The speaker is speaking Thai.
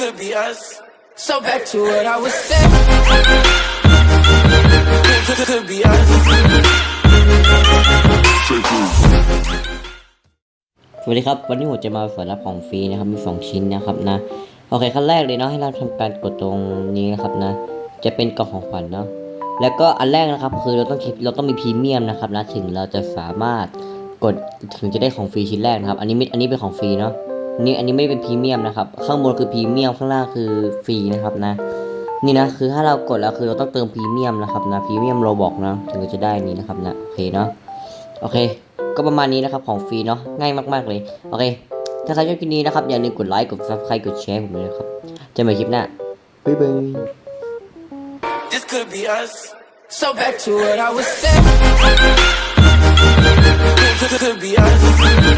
could be us. So back to what I was saying. Could, could be us. สวัสดีครับ วันนี้ผมจะมาเสอนรับของฟรีนะครับ มีสองชิ้นนะครับนะ โอเคขั้นแรกเลยเนาะให้เราทำการกดตรงนี้นะครับนะ จะเป็นกล่องของขวัญเนาะ แล้วก็อันแรกนะครับ คือเราต้องคิดเราต้องมีพรีเมียมนะครับนะ ถึงเราจะสามารถกดถึงจะได้ของฟรีชิ้นแรกนะครับ อันนี้ไม่อันนี้เป็นของฟรีเนาะ นนี่อันนี้ไม่เป็นพรีเมียมนะครับ ข้างบนคือพรีเมียมข้างล่างคือฟรีนะครับนะ นี่นะคือถ้าเรากดแล้วคือเราต้องเติมพรีเมียมนะครับนะพรีเมียมโรบอกนะถึงจะได้นี้นะครับนะโอเคเนาะโอเค ก็ประมาณนี้นะครับของฟรีเนาะง่ายมากๆเลยโอเค ถ้าใครชอบคลิปนี้นะครับอย่าลืมกดไลค์กด subscribe กดแชร์ผมด้วยนะครับเจอกันใหม่คลิปหน้าบ๊ายบาย This could be us. So back to what I was saying. Could, could be us.